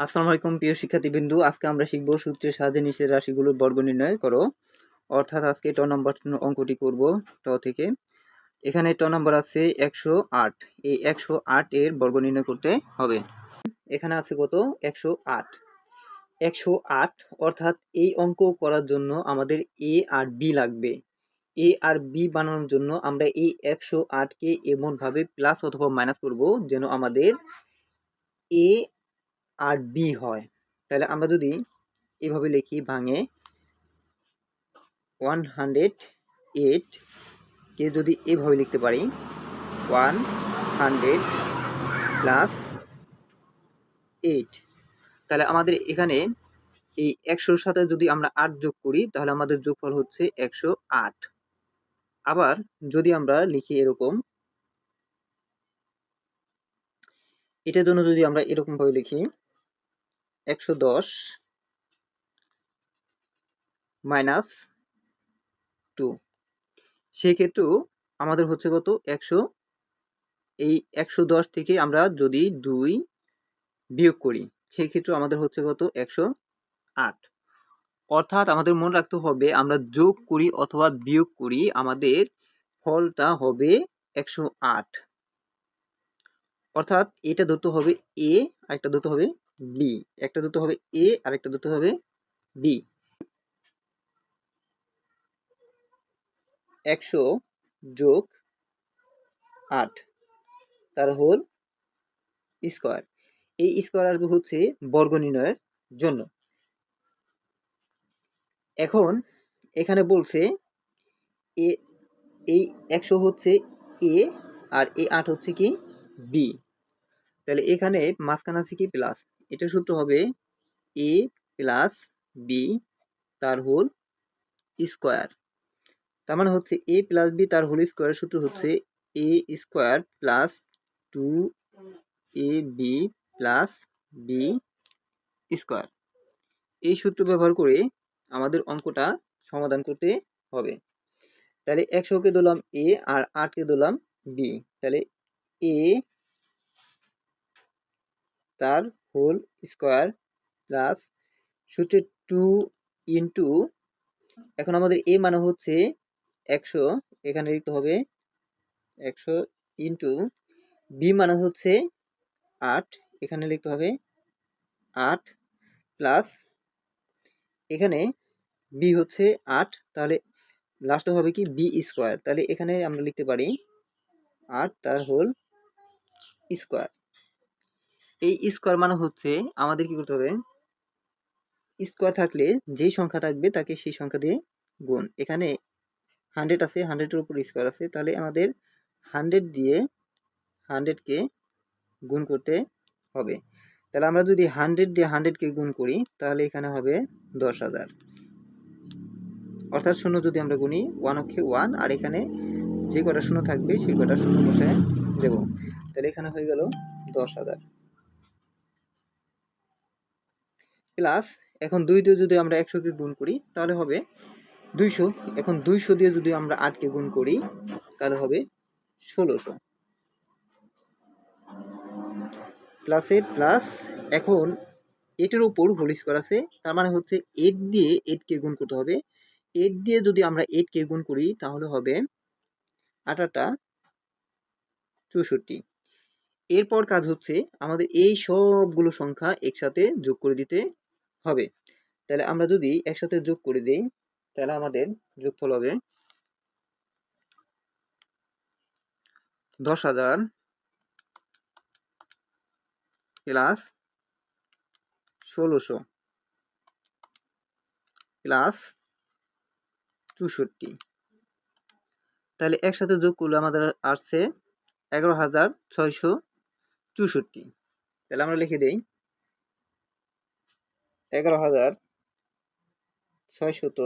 আসসালামু আলাইকুম, প্রিয় শিক্ষার্থীবৃন্দু। আজকে আমরা শিখব সূত্রের সাহায্যে নিচের রাশিগুলোর বর্গ নির্ণয় করো। অর্থাৎ আজকে ট নম্বর অঙ্কটি করব ট থেকে। এখানে ট নম্বর আছে একশো আট। এই একশো আট এর বর্গ নির্ণয় করতে হবে। এখানে আছে কত? একশো আট। একশো আট অর্থাৎ এই অঙ্ক করার জন্য আমাদের এ আর বি লাগবে। এ আর বি বানানোর জন্য আমরা এই একশো আটকে এমনভাবে প্লাস অথবা মাইনাস করব যেন আমাদের এ আর বি হয়। তাহলে আমরা যদি এভাবে লিখি, ভাঙে ওয়ান হান্ড্রেড এইট কে যদি এভাবে লিখতে পারি ওয়ান হান্ড্রেড প্লাস এইট তাহলে আমাদের এখানে এই একশোর সাথে যদি আমরা আট যোগ করি, তাহলে আমাদের যোগফল হচ্ছে একশো আট। আবার যদি আমরা লিখি এরকম, এটার জন্য যদি আমরা এরকমভাবে লিখি একশো দশ মাইনাস টু। সেক্ষেত্রেও আমাদের হচ্ছে কত? একশো, এই একশো দশ থেকে আমরা যদি দুই বিয়োগ করি, সেই ক্ষেত্রে আমাদের হচ্ছে কত? একশো আট। অর্থাৎ আমাদের মনে রাখতে হবে, আমরা যোগ করি অথবা বিয়োগ করি, আমাদের ফলটা হবে একশো আট। অর্থাৎ এটা ধরতে হবে এ আর একটা ধরতে হবে বি একটা ধরতে হবে এ আর একটা ধরতে হবে বি একশো যোগ আট, তার হোল স্কোয়ার। এই স্কোয়ার হচ্ছে বর্গ নির্ণয়ের জন্য। এখন এখানে বলছে এ, এই একশো হচ্ছে এ আর এই আট হচ্ছে কি বি তাহলে এখানে মাঝখানে আছে কি? প্লাস এটা সূত্র হবে এ প্লাস বি তার হোল স্কোয়ার তার মানে হচ্ছে এ প্লাস বি তার হোল স্কোয়ার সূত্র হচ্ছে A square plus two A B plus B square এই সূত্র ব্যবহার করে আমাদের অঙ্কটা সমাধান করতে হবে। তাহলে একশোকে দিলাম এ আর আটকে দিলাম বি তাহলে এ তার হোল স্কোয়ার প্লাস সূত্রে টু ইন্টু এখন আমাদের এ মানে হচ্ছে একশো, এখানে লিখতে হবে একশো ইন্টু বি মানে হচ্ছে আট, এখানে লিখতে হবে আট প্লাস এখানে বি হচ্ছে আট, তাহলে লাস্টে হবে কি বি স্কোয়ার তাহলে এখানে আমরা লিখতে পারি আট তার হোল স্কোয়ার এই স্কোয়ার মানে হচ্ছে আমাদের কি করতে হবে? স্কোয়ার থাকলে যেই সংখ্যা থাকবে তাকে সেই সংখ্যা দিয়ে গুণ। এখানে হান্ড্রেড আছে হান্ড্রেডের উপর স্কোয়ার আছে, তাহলে আমাদের হান্ড্রেড দিয়ে হান্ড্রেডকে গুণ করতে হবে। তাহলে আমরা যদি হান্ড্রেড দিয়ে হান্ড্রেডকে গুণ করি, তাহলে এখানে হবে দশ হাজার। অর্থাৎ শূন্য যদি আমরা গুনি ওয়ান অক্ষে ওয়ান আর এখানে যে কটা শূন্য থাকবে, সেই কটা শূন্য বসে দেব। তাহলে এখানে হয়ে গেল দশ হাজার। প্লাস এখন দুই দিয়ে যদি আমরা একশোকে গুণ করি, তাহলে হবে দুইশো। এখন দুইশো দিয়ে যদি আমরা আটকে গুণ করি, তাহলে হবে ষোলোশো। প্লাসে প্লাস এখন এটার উপর হোল স্কোয়ার আছে, তার মানে হচ্ছে এইট দিয়ে এইটকে গুণ করতে হবে। এইট দিয়ে যদি আমরা এইটকে গুণ করি, তাহলে হবে আটাটা চৌষট্টি। এরপর কাজ হচ্ছে আমাদের এই সবগুলো সংখ্যা একসাথে যোগ করে দিতে হবে। তাহলে আমরা যদি একসাথে যোগ করে দিই, তাহলে আমাদের যোগফল হবে দশ হাজার প্লাস ষোলোশো প্লাস চৌষট্টি। তাহলে একসাথে যোগ করলে আমাদের আসছে এগারো হাজার ছয়শো চৌষট্টি। তাহলে আমরা লিখে দিই এগারো হাজার ছয়শত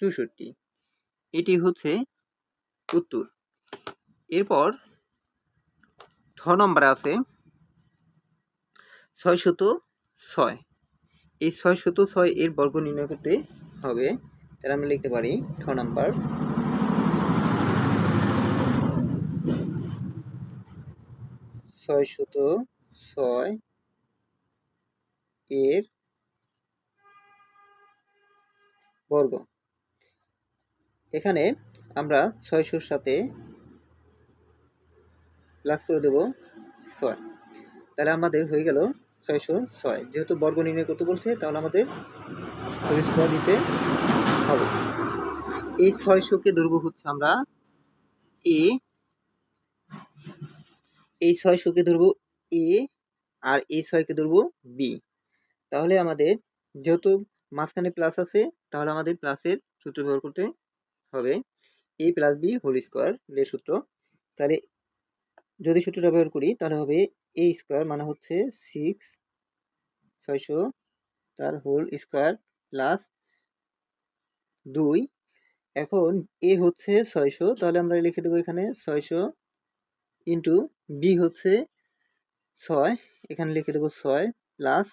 চৌষট্টি। এটি হচ্ছে উত্তর। এরপর ছ নম্বরে আছে ছয়শত ছয়। এই ছয়শত ছয় এর বর্গ নির্ণয় করতে হবে। তাহলে আমরা লিখতে পারি ছ নম্বর। ছয়শত ছয় এর বর্গ। এখানে আমরা ছয়শোর সাথে প্লাস করে দেব ছয়। তাহলে আমাদের হয়ে গেল ছয়শো ছয়। যেহেতু বর্গ নির্ণয় করতে বলছে, তাহলে আমাদের দিতে হবে। এই ছয়শোকে ধরবো হচ্ছে আমরা এ এই ছয়শোকে ধরবো এ আর এই ছয়কে ধরবো বি তাহলে আমাদের যেহেতু মাঝখানে প্লাস আছে, তাহলে আমাদের প্লাসের সূত্র ব্যবহার করতে হবে A plus B whole square এর সূত্র। তাহলে যদি সূত্রটা ব্যবহার করি, তাহলে হবে এ স্কোয়ার মানে হচ্ছে সিক্স ছয়শো তার হোল স্কোয়ার প্লাস দুই। এখন এ হচ্ছে ছয়শো, তাহলে আমরা লিখে দেবো এখানে ছয়শো ইন্টু বি হচ্ছে ছয়, এখানে লিখে দেবো ছয় প্লাস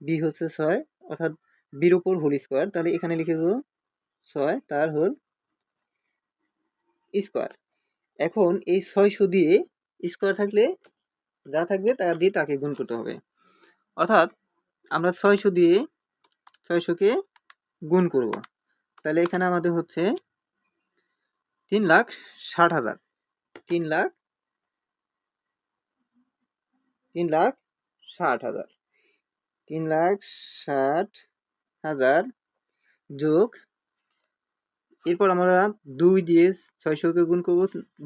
বি হচ্ছে ছয়, অর্থাৎ বির ওপর হোল স্কোয়ার তাহলে এখানে লিখে দেবো ছয়, তার হোল স্কোয়ার এখন এই ছয়শো দিয়ে স্কোয়ার থাকলে যা থাকবে তা দিয়ে তাকে গুণ করতে হবে। অর্থাৎ আমরা ছয়শো দিয়ে ছয়শোকে গুণ করব। তাহলে এখানে আমাদের হচ্ছে তিন লাখ ষাট হাজার। তিন লাখ তিন লাখ ষাট হাজার। তিন লাখ ষাট হাজার যোগ। এরপর আমরা দুই দিয়ে ছয়শোকে গুণ করব।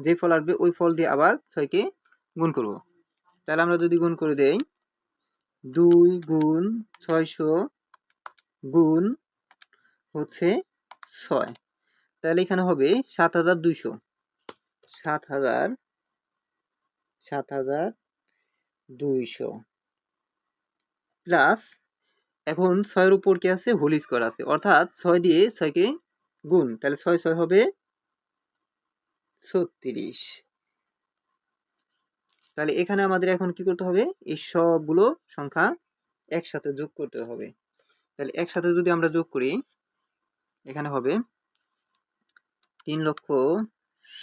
যে ফল আসবে, ওই ফল দিয়ে আবার ছয়কে গুণ করব। তাহলে আমরা যদি গুণ করে দেই, দুই গুণ ছয়শো গুণ হচ্ছে ছয়। তাহলে এখানে হবে সাত হাজার দুইশো। সাত হাজার সাত হাজার দুইশো। প্লাস এখন ছয়ের উপর কি আছে? হোল স্কোয়ার আছে। অর্থাৎ ছয় দিয়ে ছয়কে গুণ। তাহলে ছয় ছয় হবে ছত্রিশ। তাহলে এখানে আমাদের এখন কি করতে হবে? এই সবগুলো সংখ্যা একসাথে যোগ করতে হবে। তাহলে একসাথে যদি আমরা যোগ করি, এখানে হবে তিন লক্ষ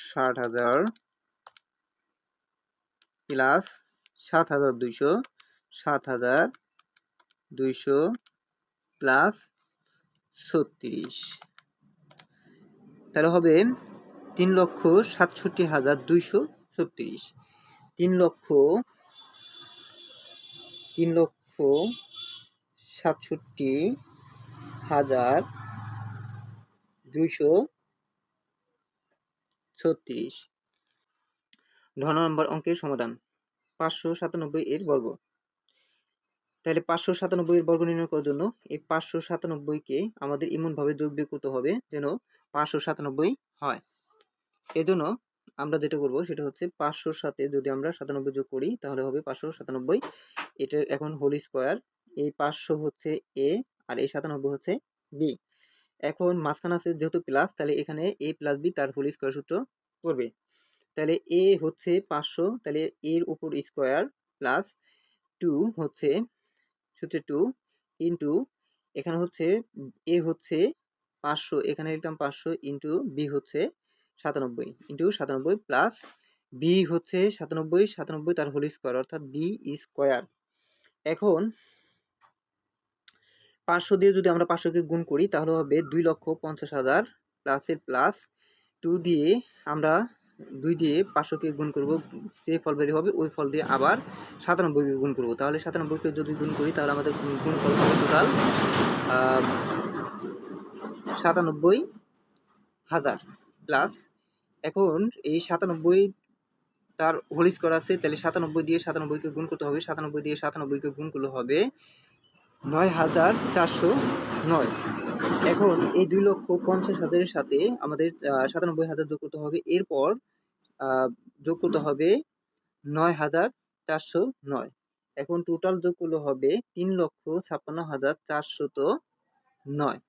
ষাট হাজার প্লাস সাত হাজার দুইশো সাত হাজার দুইশো প্লাস ছত্রিশ। তাহলে হবে তিন লক্ষ সাতষট্টি হাজার দুইশো ছত্রিশ। তিন লক্ষ তিন লক্ষ সাতষট্টি হাজার দুইশো ছত্রিশ। ধন নম্বর অঙ্কের সমাধান পাঁচশো সাতানব্বই এর বর্গ। তাহলে পাঁচশো সাতানব্বই এর বর্গ নির্ণয় করার জন্য এই পাঁচশো সাতানব্বইকে আমাদের এমনভাবে যোগ বিয়োগ করতে হবে যেন পাঁচশো সাতানব্বই হয়। এজন্য আমরা যেটা করব সেটা হচ্ছে পাঁচশোর সাথে যদি আমরা সাতানব্বই যোগ করি তাহলে হবে পাঁচশো সাতানব্বই। এটা এখন হোল স্কোয়ার। এই পাঁচশো হচ্ছে এ আর এই সাতানব্বই হচ্ছে বি। এখন মাঝখানে আছে যেহেতু প্লাস, তাহলে এখানে এ প্লাস বি তার হোল স্কোয়ার সূত্র করবে তাহলে এ হচ্ছে পাঁচশো, তাহলে এর উপর স্কোয়ার প্লাস টু হচ্ছে সূত্রে টু ইন্টু এখানে হচ্ছে এ হচ্ছে পাঁচশো, এখানে লিখলাম পাঁচশো ইন্টু বি হচ্ছে সাতানব্বই ইন্টু সাতানব্বই প্লাস বি হচ্ছে সাতানব্বই সাতানব্বই তার হোল স্কোয়ার অর্থাৎ বি স্কোয়ার এখন পাঁচশো দিয়ে যদি আমরা পাঁচশোকে গুণ করি তাহলে হবে দুই লক্ষ পঞ্চাশ হাজার প্লাসের প্লাস টু দিয়ে আমরা দুই দিয়ে পাঁচশোকে গুণ করব, যে ফল বেরিয়ে হবে ওই ফল দিয়ে আবার সাতানব্বইকে গুণ করব। তাহলে সাতানব্বইকে যদি গুণ করি, তাহলে আমাদের গুণ ফল হবে টোটাল সাতানব্বই হাজার। প্লাস এখন এই সাতানব্বই তার হোল স্কোয়ার আছে, তাহলে সাতানব্বই দিয়ে সাতানব্বইকে গুণ করতে হবে। সাতানব্বই দিয়ে সাতানব্বইকে গুণ করলে হবে নয় হাজার চারশো নয়। এখন এই দুই লক্ষ পঞ্চাশ হাজারের সাথে আমাদের সাতানব্বই হাজার যোগ করতে হবে। এরপর যোগ করতে হবে নয় হাজার চারশো নয়। এখন টোটাল যোগ করলে হবে তিন লক্ষ ছাপ্পান্ন হাজার চারশত নয়।